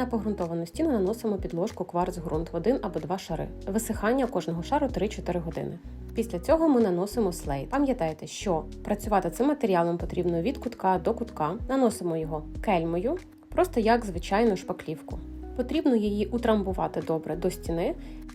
На погрунтовану стіну наносимо підложку кварц ґрунт в один або два шари. Висихання кожного шару 3-4 години. Після цього ми наносимо слейт. Пам'ятайте, що працювати цим матеріалом потрібно від кутка до кутка. Наносимо його кельмою, просто як звичайну шпаклівку. Потрібно її утрамбувати добре до стіни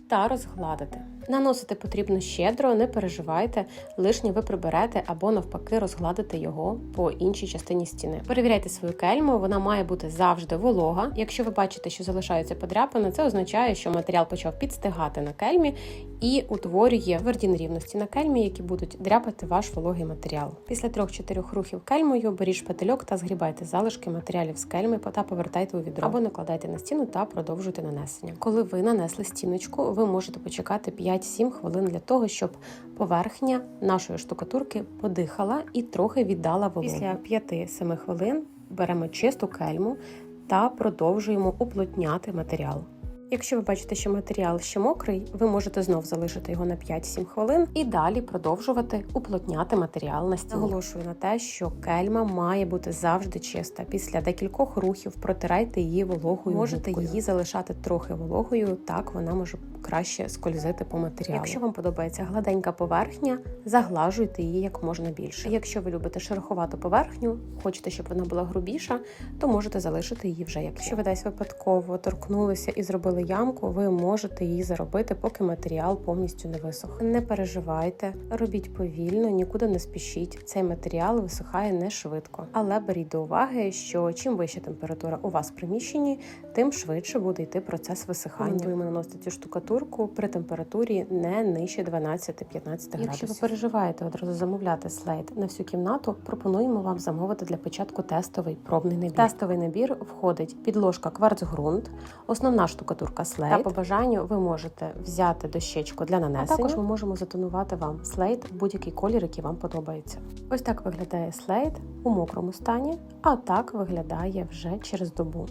та розгладити. Наносити потрібно щедро, не переживайте, лишнє ви приберете або навпаки розгладите його по іншій частині стіни. Перевіряйте свою кельму, вона має бути завжди волога. Якщо ви бачите, що залишаються подряпини, це означає, що матеріал почав підстигати на кельмі і утворює тверді нерівності на кельмі, які будуть дряпати ваш вологий матеріал. Після 3-4 рухів кельмою беріть шпательок та згрібайте залишки матеріалів з кельми та повертайте у відро або накладайте на стіну та продовжуйте нанесення. Коли ви нанесли стіночку, ви можете почекати 5-7 хвилин для того, щоб поверхня нашої штукатурки подихала і трохи віддала вологу. Після 5-7 хвилин беремо чисту кельму та продовжуємо уплотняти матеріал. Якщо ви бачите, що матеріал ще мокрий, ви можете знов залишити його на 5-7 хвилин і далі продовжувати уплотняти матеріал на стіні. Наголошую на те, що кельма має бути завжди чиста. Після декількох рухів протирайте її вологою. Можете губкою. її залишати трохи вологою, так вона може краще скользити по матеріалу. Якщо вам подобається гладенька поверхня, заглажуйте її як можна більше. Якщо ви любите шероховату поверхню, хочете, щоб вона була грубіша, то можете залишити її вже як. Якщо ви десь випадково торкнулися і зробили ямку, ви можете її заробити, поки матеріал повністю не висох. Не переживайте, робіть повільно, нікуди не спішіть. Цей матеріал висихає не швидко. Але беріть до уваги, що чим вища температура у вас в приміщенні, тим швидше буде йти процес висихання. Рекомендуємо наносити цю штукатурку при температурі не нижче 12-15 градусів. Якщо ви переживаєте одразу замовляти слейд на всю кімнату, пропонуємо вам замовити для початку тестовий пробний набір. Тестовий набір входить підложка кварцґрунт, основна штукатурка слейд. Та по бажанню ви можете взяти дощечку для нанесення. А також ми можемо затонувати вам слейд в будь-який колір, який вам подобається. Ось так виглядає слейд у мокрому стані, а так виглядає вже через добу.